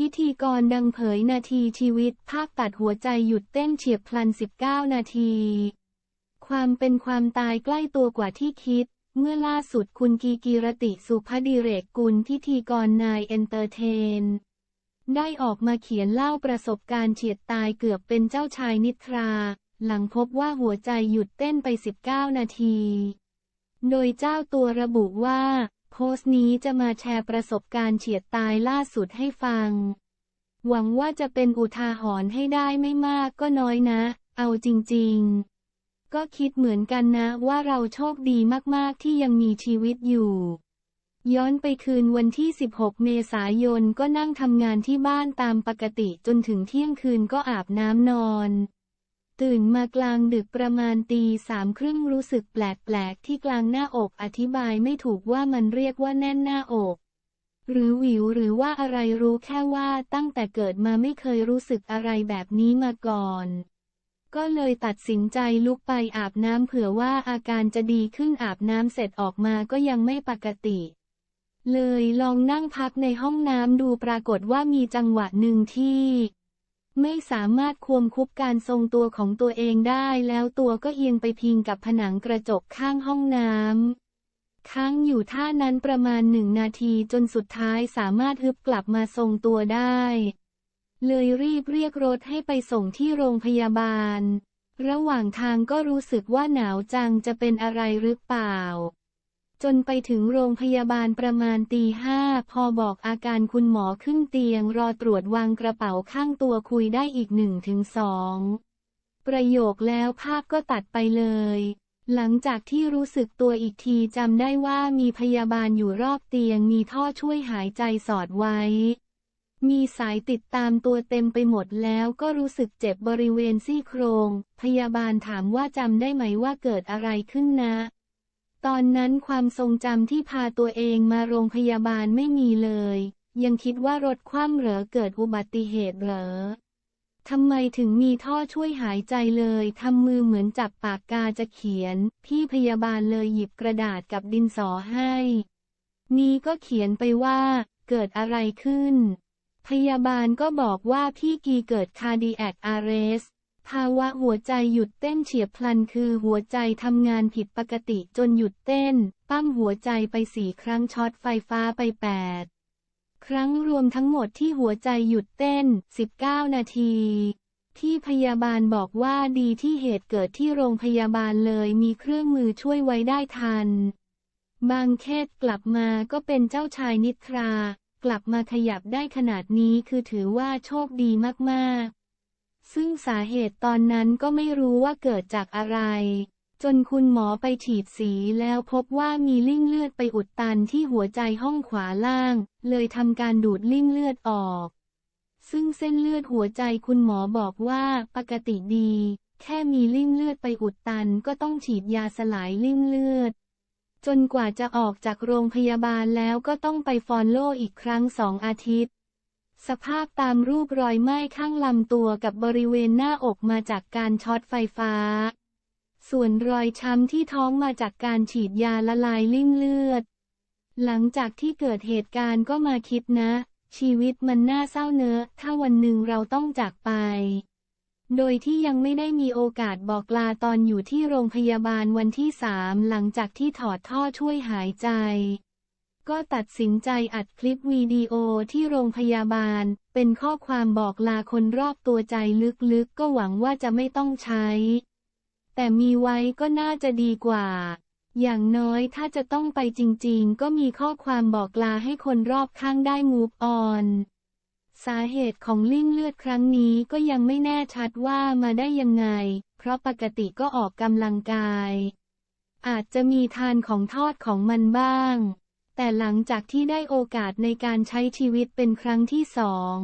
พิธีกรดังเผยนาทีชีวิต ภาพตัดหัวใจหยุดเต้นเฉียบพลัน 19 นาที ความเป็นความตายใกล้ตัวกว่าที่คิด เมื่อล่าสุดคุณกีกีรติสุภดิเรกกุลพิธีกรนายเอนเตอร์เทน ได้ออกมาเขียนเล่าประสบการณ์เฉียดตายเกือบเป็นเจ้าชายนิทรา หลังพบว่าหัวใจหยุดเต้นไป 19 นาที โดยเจ้าตัวระบุว่า โพสต์นี้จะมาแชร์ประสบการณ์เฉียดตายล่าสุดให้ฟัง หวังว่าจะเป็นอุทาหรณ์ให้ได้ไม่มากก็น้อยนะ เอาจริงๆ ก็คิดเหมือนกันนะว่าเราโชคดีมากๆที่ยังมีชีวิตอยู่ ย้อนไปคืนวันที่ 16 เมษายนก็นั่งทำงานที่บ้านตามปกติจนถึงเที่ยงคืนก็อาบน้ำนอน ตื่นมากลางดึกประมาณตีสามครึ่งรู้สึกแปลกๆ ที่กลางหน้าอกอธิบายไม่ถูกว่ามันเรียกว่าแน่นหน้าอก หรือหวิวหรือว่าอะไรรู้แค่ว่าตั้งแต่เกิดมาไม่เคยรู้สึกอะไรแบบนี้มาก่อน ก็เลยตัดสินใจลุกไปอาบน้ำเผื่อว่าอาการจะดีขึ้นอาบน้ำเสร็จออกมาก็ยังไม่ปกติ เลยลองนั่งพักในห้องน้ำดูปรากฏว่ามีจังหวะหนึ่งที่ ไม่สามารถควบคุมการทรงตัวของตัวเองได้แล้วตัวก็เอียงไปพิงกับผนังกระจกข้างห้องน้ำค้างอยู่ท่านั้นประมาณหนึ่งนาทีจนสุดท้ายสามารถฮึบกลับมาทรงตัวได้ เลยรีบเรียกรถให้ไปส่งที่โรงพยาบาล ระหว่างทางก็รู้สึกว่าหนาวจังจะเป็นอะไรหรือเปล่า จนไปถึงโรงพยาบาลประมาณตีห้าพอบอกอาการคุณหมอขึ้นเตียงรอตรวจวางกระเป๋าข้างตัวคุยได้อีกหนึ่งถึงสองประโยคแล้วภาพก็ตัดไปเลย หลังจากที่รู้สึกตัวอีกทีจำได้ว่ามีพยาบาลอยู่รอบเตียงมีท่อช่วยหายใจสอดไว้ มีสายติดตามตัวเต็มไปหมดแล้วก็รู้สึกเจ็บบริเวณซี่โครง พยาบาลถามว่าจำได้ไหมว่าเกิดอะไรขึ้นนะ ตอนนั้นความทรงจำที่พาตัวเองมาโรงพยาบาลไม่มีเลย ยังคิดว่ารถคว่ำเหรอเกิดอุบัติเหตุเหรอทำไมถึงมีท่อช่วยหายใจเลย ทำมือเหมือนจับปากกาจะเขียน พี่พยาบาลเลยหยิบกระดาษกับดินสอให้ นี่ก็เขียนไปว่า เกิดอะไรขึ้น พยาบาลก็บอกว่าพี่กีเกิด cardiac arrest ภาวะหัวใจหยุดเต้นเฉียบพลันคือหัวใจทำงานผิดปกติจนหยุดเต้น ปั้มหัวใจไปสี่ครั้งช็อตไฟฟ้าไปแปดครั้งรวมทั้งหมดที่หัวใจหยุดเต้น 19 นาที ที่พยาบาลบอกว่าดีที่เหตุเกิดที่โรงพยาบาลเลยมีเครื่องมือช่วยไว้ได้ทัน บางเคสกลับมาก็เป็นเจ้าชายนิทรา กลับมาขยับได้ขนาดนี้คือถือว่าโชคดีมากๆ ซึ่งสาเหตุตอนนั้นก็ไม่รู้ว่าเกิดจากอะไร จนคุณหมอไปฉีดสีแล้วพบว่ามีลิ่งเลือดไปอุดตันที่หัวใจห้องขวาล่าง เลยทำการดูดลิ่งเลือดออก ซึ่งเส้นเลือดหัวใจคุณหมอบอกว่าปกติดี แค่มีลิ่งเลือดไปอุดตันก็ต้องฉีดยาสลายลิ่งเลือดจนกว่าจะออกจากโรงพยาบาลแล้วก็ต้องไปฟอนโลอีกครั้งสองอาทิตย์ สภาพตามรูปรอยไหม้ข้างลำตัวกับบริเวณหน้าอกมาจากการช็อตไฟฟ้า ส่วนรอยช้ำที่ท้องมาจากการฉีดยาละลายลิ่งเลือด หลังจากที่เกิดเหตุการณ์ก็มาคิดนะ ชีวิตมันน่าเศร้าเนอะถ้าวันหนึ่งเราต้องจากไป โดยที่ยังไม่ได้มีโอกาสบอกลาตอนอยู่ที่โรงพยาบาลวันที่สามหลังจากที่ถอดท่อช่วยหายใจ ก็ตัดสินใจอัดคลิปวิดีโอที่โรงพยาบาล เป็นข้อความบอกลาคนรอบตัวใจลึกๆ ก็หวังว่าจะไม่ต้องใช้ แต่มีไว้ก็น่าจะดีกว่า อย่างน้อยถ้าจะต้องไปจริงๆ ก็มีข้อความบอกลาให้คนรอบข้างได้มูฟออนสาเหตุของลิ่งเลือดครั้งนี้ก็ยังไม่แน่ชัดว่ามาได้ยังไง เพราะปกติก็ออกกำลังกาย อาจจะมีทานของทอดของมันบ้าง แต่หลังจากที่ได้โอกาสในการใช้ชีวิตเป็นครั้งที่สอง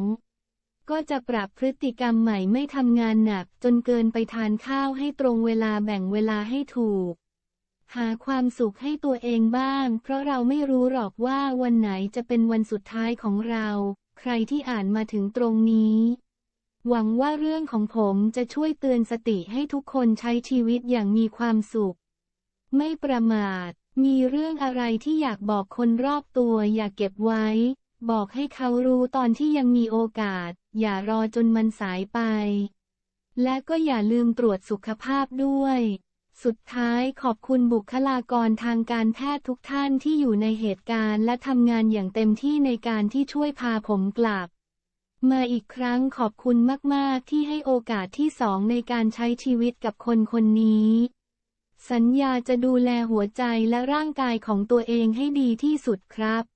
ก็จะปรับพฤติกรรมใหม่ไม่ทำงานหนักจนเกินไปทานข้าวให้ตรงเวลาแบ่งเวลาให้ถูก หาความสุขให้ตัวเองบ้าง เพราะเราไม่รู้หรอกว่าวันไหนจะเป็นวันสุดท้ายของเรา ใครที่อ่านมาถึงตรงนี้ หวังว่าเรื่องของผมจะช่วยเตือนสติให้ทุกคนใช้ชีวิตอย่างมีความสุข ไม่ประมาท มีเรื่องอะไรที่อยากบอกคนรอบตัวอย่าเก็บไว้ บอกให้เขารู้ตอนที่ยังมีโอกาส อย่ารอจนมันสายไป และก็อย่าลืมตรวจสุขภาพด้วย สุดท้ายขอบคุณบุคลากรทางการแพทย์ทุกท่านที่อยู่ในเหตุการณ์และทำงานอย่างเต็มที่ในการที่ช่วยพาผมกลับ มาอีกครั้งขอบคุณมาก ๆ ที่ให้โอกาสที่สองในการใช้ชีวิตกับคนคนนี้ สัญญาจะดูแลหัวใจและร่างกายของตัวเองให้ดีที่สุดครับ